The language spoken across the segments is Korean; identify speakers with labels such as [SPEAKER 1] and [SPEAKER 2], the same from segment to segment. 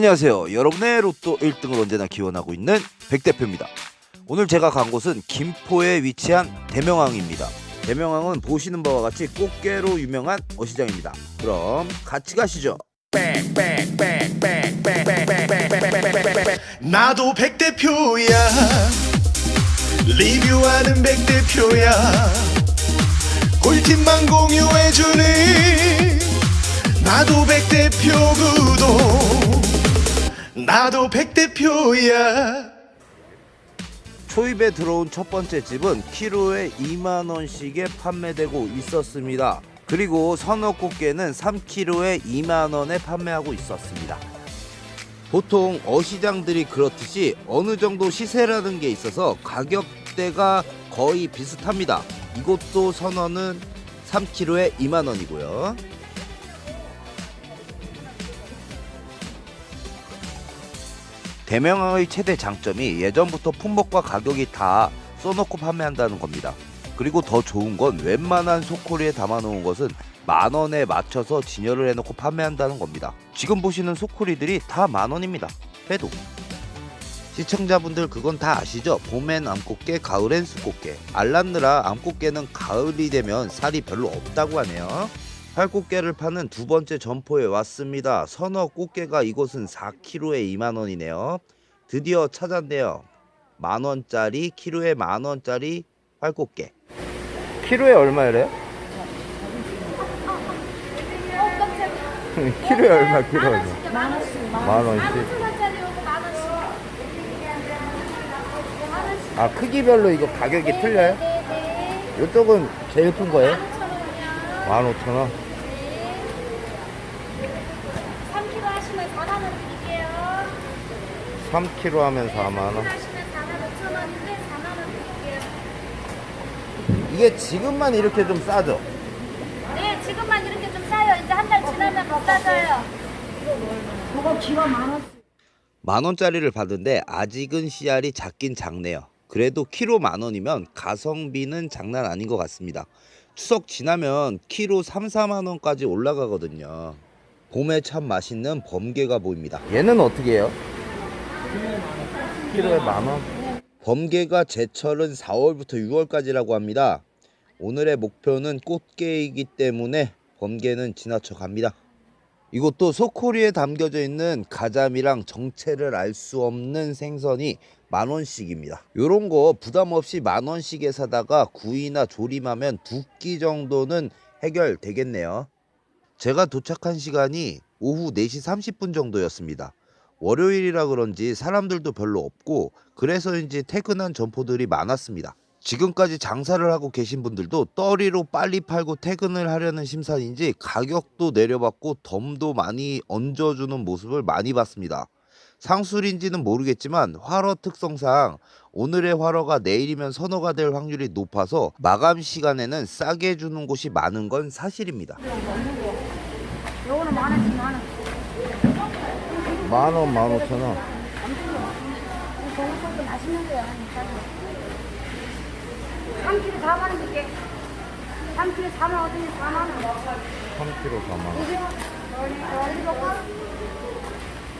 [SPEAKER 1] 안녕하세요. 여러분의 로또 1등을 언제나 기원하고 있는 백 대표입니다. 오늘 제가 간 곳은 김포에 위치한 대명항입니다. 대명항은 보시는 바와 같이 꽃게로 유명한 어시장입니다. 그럼 같이 가시죠.
[SPEAKER 2] 나도 백 대표야 리뷰하는 백 대표야 꿀팁만 공유해주는 나도 백 대표 구독 나도 백 대표야
[SPEAKER 1] 초입에 들어온 첫 번째 집은 키로에 2만 원씩에 판매되고 있었습니다. 그리고 선어 꽃게는 3kg에 2만 원에 판매하고 있었습니다. 보통 어시장들이 그렇듯이 어느 정도 시세라는 게 있어서 가격대가 거의 비슷합니다. 이곳도 선어는 3kg에 2만 원이고요. 대명항의 최대 장점이 예전부터 품목과 가격이 다 써놓고 판매한다는 겁니다. 그리고 더 좋은 건 웬만한 소코리에 담아놓은 것은 만 원에 맞춰서 진열을 해놓고 판매한다는 겁니다. 지금 보시는 소코리들이 다 만 원입니다. 해도. 시청자분들 그건 다 아시죠? 봄엔 암꽃게, 가을엔 수꽃게. 알랐느라 암꽃게는 가을이 되면 살이 별로 없다고 하네요. 활꽃게를 파는 두 번째 점포에 왔습니다. 선어 꽃게가 이곳은 4kg에 2만 원이네요. 드디어 찾았네요. 만 원짜리, 키로에 만 원짜리 활꽃게. 키로에 얼마래요? 키로에 얼마? 키로에 얼마?
[SPEAKER 3] 만 원씩.
[SPEAKER 1] 만 원씩.
[SPEAKER 3] 천 원짜리 오고 만 원씩. 만 원씩.
[SPEAKER 1] 아 크기별로 이거 가격이 틀려요?
[SPEAKER 3] 네네.
[SPEAKER 1] 이쪽은 제일 큰 거예요?
[SPEAKER 3] 만 오천 원이요.
[SPEAKER 1] 15,000원.
[SPEAKER 3] 3kg 하시면 4만 원 드릴게요.
[SPEAKER 1] 3kg 하면 4만
[SPEAKER 3] 3kg
[SPEAKER 1] 원.
[SPEAKER 3] 하시면 4만 5천 원인데 4만 원 드릴게요.
[SPEAKER 1] 이게 지금만 이렇게 좀 싸죠?
[SPEAKER 3] 네, 지금만 이렇게 좀 싸요. 이제 한 달 지나면 더 싸져요. 그거 만 원.
[SPEAKER 1] 만 원짜리를 받은데 아직은 씨알이 작긴 작네요. 그래도 키로 만 원이면 가성비는 장난 아닌 것 같습니다. 추석 지나면 키로 3, 4만 원까지 올라가거든요. 봄에 참 맛있는 범게가 보입니다. 얘는 어떻게 해요? 키로에 만 원? 범게가 제철은 4월부터 6월까지라고 합니다. 오늘의 목표는 꽃게이기 때문에 범게는 지나쳐 갑니다. 이것도 소코리에 담겨져 있는 가자미랑 정체를 알 수 없는 생선이 만 원씩입니다. 요런 거 부담 없이 만 원씩에 사다가 구이나 조림하면 두 끼 정도는 해결되겠네요. 제가 도착한 시간이 오후 4시 30분 정도였습니다. 월요일이라 그런지 사람들도 별로 없고 그래서인지 퇴근한 점포들이 많았습니다. 지금까지 장사를 하고 계신 분들도 떨이로 빨리 팔고 퇴근을 하려는 심산인지 가격도 내려받고 덤도 많이 얹어주는 모습을 많이 봤습니다. 상술인지는 모르겠지만 활어 특성상 오늘의 활어가 내일이면 선어가 될 확률이 높아서 마감 시간에는 싸게 주는 곳이 많은 건 사실입니다.
[SPEAKER 3] 요거는 만 원씩 만 원.
[SPEAKER 1] 만 원, 만 오천 원.
[SPEAKER 3] 저것도 맛있는 거야. 3kg 4만 원 줄게. 3kg 4만 원 어디니 4만 원.
[SPEAKER 1] 3kg 4만 원.
[SPEAKER 3] 이거 어디 먹고?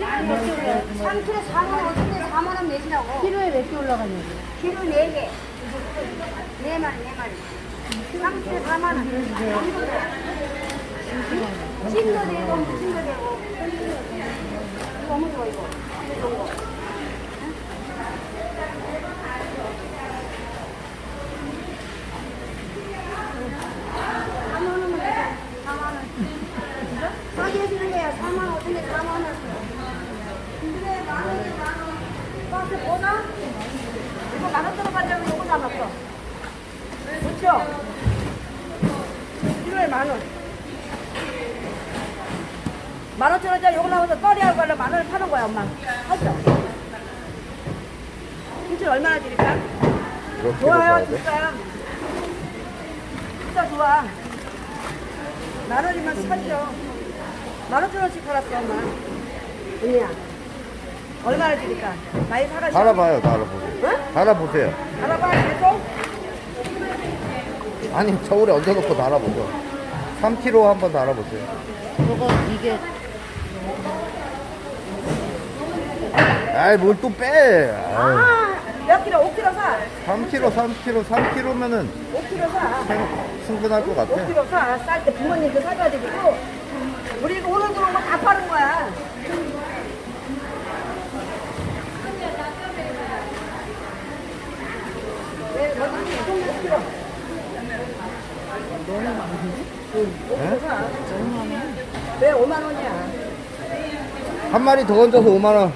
[SPEAKER 3] 3kg 4만 원 어디니 4만 원 내시라고.
[SPEAKER 4] 키로에 몇 개 올라가냐고.
[SPEAKER 3] 키로 4개. 4마리 4마리. 3kg 4만 원. 찜도 되고 무침도 되고. 이거 너무 좋아 이거. 이런 거. 만 원은 뭐 4만 원. 싸게 해주는 거야. 4만 원 어딘데 4만 원. 근데 만 원이 만 원. 버스 보나? 이거 만원 들어가자고 요거 남았어. 그렇죠? 키로에 만 원. 만 오천 원짜리 요거 나와서 떨이하고 갈래 만 원을 파는 거야 엄마. 하죠? 김치 얼마나 드릴까? 좋아요 진짜. 진짜 좋아. 만 원이면 사죠. 만 오천 원씩 팔았어 엄마. 언니야. 얼마나 드릴까? 많이 사가시고.
[SPEAKER 1] 달아봐요, 달아보세요.
[SPEAKER 3] 응?
[SPEAKER 1] 달아보세요.
[SPEAKER 3] 알아봐 계속.
[SPEAKER 1] 아니, 저울에 얹어놓고 달아보죠. 3kg 한번 달아보세요.
[SPEAKER 4] 저거 이게
[SPEAKER 1] 아이 뭘 또 빼.
[SPEAKER 3] 아, 몇 킬로? 5 킬로 사.
[SPEAKER 1] 3kg, 3kg, 3kg면은
[SPEAKER 3] 5 킬로 사.
[SPEAKER 1] 충분할 것 같아.
[SPEAKER 3] 5킬로 사. 쌀 때 부모님도 사가지고 우리 이거 오늘 들어온 거 다 파는 거야. 네, 여기 5킬로. 너는 많은지? 응, 5킬로 사. 왜 5만 원이야?
[SPEAKER 1] 한 마리 더 얹어서 5만 원.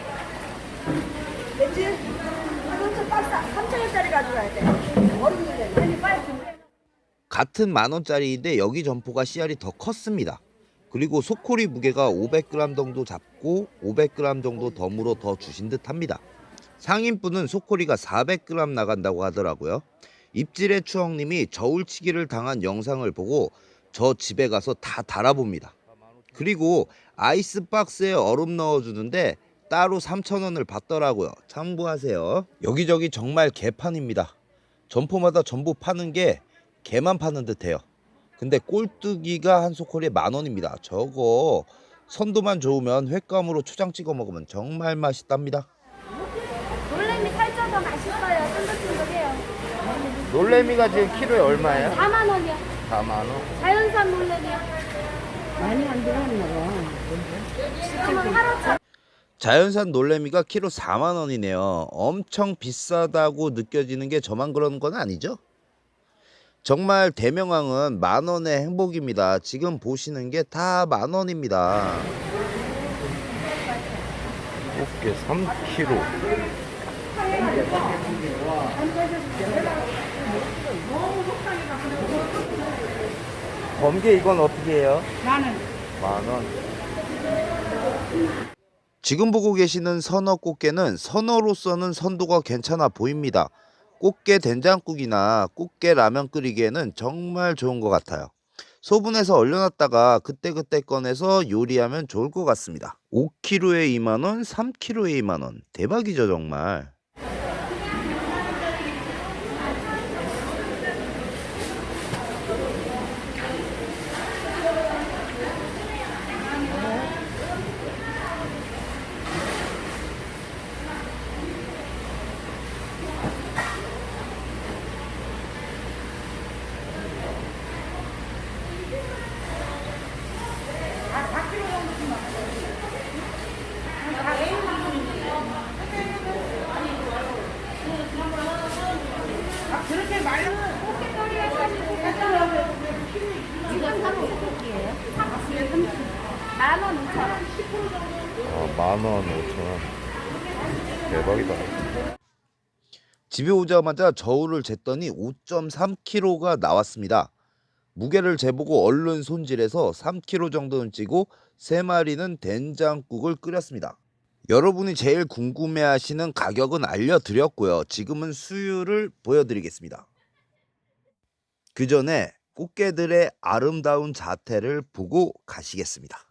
[SPEAKER 3] 됐지? 이거 박스 3천 원짜리
[SPEAKER 1] 같은 만 원짜리인데 여기 점포가 씨알이 더 컸습니다. 그리고 소코리 무게가 500g 정도 잡고 500g 정도 덤으로 더 주신 듯합니다. 상인분은 소코리가 400g 나간다고 하더라고요. 입질의 추억님이 저울치기를 당한 영상을 보고 저 집에 가서 다 달아봅니다. 그리고 아이스박스에 얼음 넣어주는데 따로 3,000원을 받더라고요. 참고하세요. 여기저기 정말 개판입니다. 점포마다 전부 파는 게 개만 파는 듯해요. 근데 꼴뚜기가 한 소콜에 만 원입니다. 저거 선도만 좋으면 횟감으로 초장 찍어 먹으면 정말 맛있답니다.
[SPEAKER 4] 놀래미 살쪄서 맛있어요. 쫀득쫀득해요.
[SPEAKER 1] 놀래미가 지금 키로에 얼마예요?
[SPEAKER 4] 4만 원이요.
[SPEAKER 1] 4만 원.
[SPEAKER 4] 자연산 놀래미요.
[SPEAKER 3] 많이 안 들어갔나 봐.
[SPEAKER 4] 그러면 하루치
[SPEAKER 1] 자연산 놀래미가 키로 4만 원이네요. 엄청 비싸다고 느껴지는 게 저만 그런 건 아니죠? 정말 대명왕은 만 원의 행복입니다. 지금 보시는 게 다 만 원입니다. 꽃게 3kg. 범게 이건 어떻게 해요?
[SPEAKER 3] 나는
[SPEAKER 1] 만 원. 지금 보고 계시는 선어 꽃게는 선어로서는 선도가 괜찮아 보입니다. 꽃게 된장국이나 꽃게 라면 끓이기에는 정말 좋은 것 같아요. 소분해서 얼려놨다가 그때그때 꺼내서 요리하면 좋을 것 같습니다. 5kg에 2만원, 3kg에 2만원. 대박이죠, 정말.
[SPEAKER 4] 만원 2천 원.
[SPEAKER 1] 아, 만원, 오천원. 대박이다. 집에 오자마자 저울을 쟀더니 5.3kg가 나왔습니다. 무게를 재보고 얼른 손질해서 3kg 정도는 찌고 3마리는 된장국을 끓였습니다. 여러분이 제일 궁금해하시는 가격은 알려드렸고요. 지금은 수율을 보여드리겠습니다. 그 전에 꽃게들의 아름다운 자태를 보고 가시겠습니다.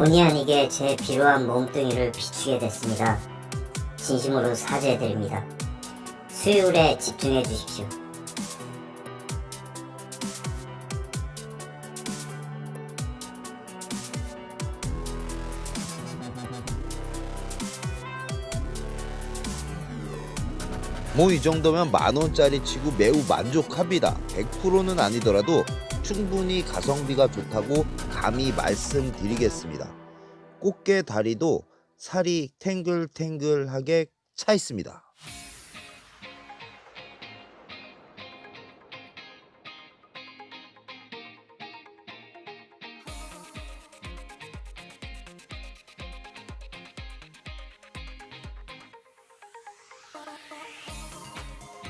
[SPEAKER 5] 본의 아니게 제 비루한 몸뚱이를 비추게 됐습니다. 진심으로 사죄드립니다. 수율에 집중해 주십시오.
[SPEAKER 1] 뭐 이 정도면 만 원짜리 치고 매우 만족합니다. 100%는 아니더라도 충분히 가성비가 좋다고 감히 말씀드리겠습니다. 꽃게 다리도 살이 탱글탱글하게 차 있습니다.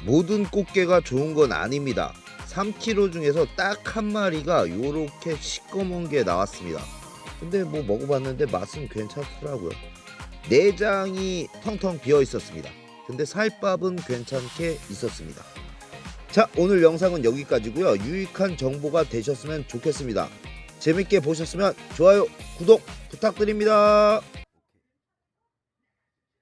[SPEAKER 1] 모든 꽃게가 좋은 건 아닙니다. 3kg 중에서 딱 한 마리가 요렇게 시꺼먼 게 나왔습니다. 근데 뭐 먹어봤는데 맛은 괜찮더라고요. 내장이 텅텅 비어 있었습니다. 근데 살밥은 괜찮게 있었습니다. 자, 오늘 영상은 여기까지고요. 유익한 정보가 되셨으면 좋겠습니다. 재밌게 보셨으면 좋아요 구독 부탁드립니다